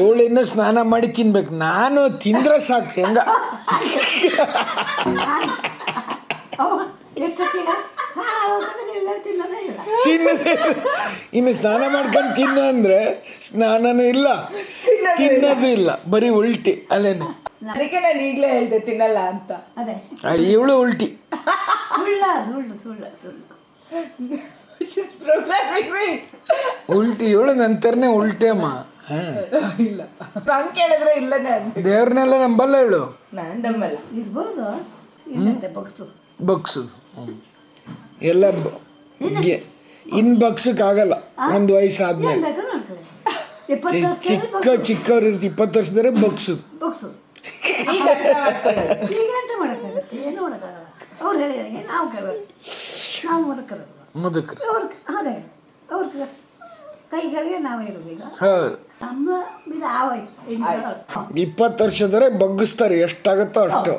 ಏಳಿನ ಸ್ನಾನ ಮಾಡಿ ತಿನ್ಬೇಕು. ನಾನು ತಿಂದ್ರೆ ಸಾಕು ಹೆಂಗ? ತಿನ್ನೋದೇ ಇನ್ನು ಸ್ನಾನ ಮಾಡ್ಕೊಂಡು ತಿನ್ನ ಅಂದರೆ ಸ್ನಾನನೂ ಇಲ್ಲ ತಿನ್ನೋದು ಇಲ್ಲ. ಬರೀ ಉಲ್ಟಿ ಅಲ್ಲೇನೆ. ಅದಕ್ಕೆ ನಾನು ಈಗಲೇ ಹೇಳಿದೆ ತಿನ್ನಲ್ಲ ಅಂತ. ಅದೇ. ಇವಳು ಉಲ್ಟಿ. ಸುಳ್ಳ ಸುಳ್ಳು ಸುಳ್ಳು ಉಲ್ಟಿ ಇವಳು ನಂತರನೇ ಉಲ್ಟೆ ಅಮ್ಮ ಹಾಂ ಇಲ್ಲ. ಹಂಗೆ ಕೇಳಿದ್ರೆ ಇಲ್ಲನೇ ಅಂತ ದೇವ್ರನ್ನೆಲ್ಲ ನಂಬಲ್ಲ ಹೇಳು ನಾನು ಇರ್ಬೋದು? ಬಗ್ಸು ಬಗ್ಸೋದು. ಎಲ್ಲ ಬ- ಗೆ- ಇನ್ ಬಗ್ಸಕ್ಕಾಗಲ್ಲ. ಒಂದು ವಯಸ್ಸಾದ್ಮೇಲೆ. ಬೇಕಾದ್ರೂ ಮಾಡ್ಕೊಳ್ಳಿ. ಇಪ್ಪತ್ತು ಚಿ- ವರ್ಷ ಚಿಕ್ಕ ಚಿಕ್ಕವ್ರು ಇರ್ತಿ ಇಪ್ಪತ್ತು ವರ್ಷದರೆ ಬಗ್ಸೋದು. ಬಗ್ಸು ಈಗ ಅರ್ಥ ಮಾಡ್ಕೊಳ್ಳೋದು. ಈಗ ಅಂತ ಮಾಡೋಕ್ಕಾಗತ್ತೆ? ಏನು ಮಾಡೋಕ್ಕಾಗಲ್ಲ? ಅವ್ರು ಹೇಳಿದಂಗೆ ನಾವು ಕೇಳಬೇಕು. ನಾವು ಮುದುಕರು. ಮುದುಕರು. ಅವ್ರಿಗೆ ಅದೇ ಅವ್ರ ಕೈಗಳಿಗೆ ನಾವೇ ಇರೋದು ಈಗ. ಹೌದು ನಮ್ಮ ಇದು ಇನ್ನು ಇಪ್ಪತ್ತು ವರ್ಷದರೆ ಬಗ್ಗಿಸ್ತಾರೆ ಎಷ್ಟಾಗುತ್ತೋ ಅಷ್ಟು.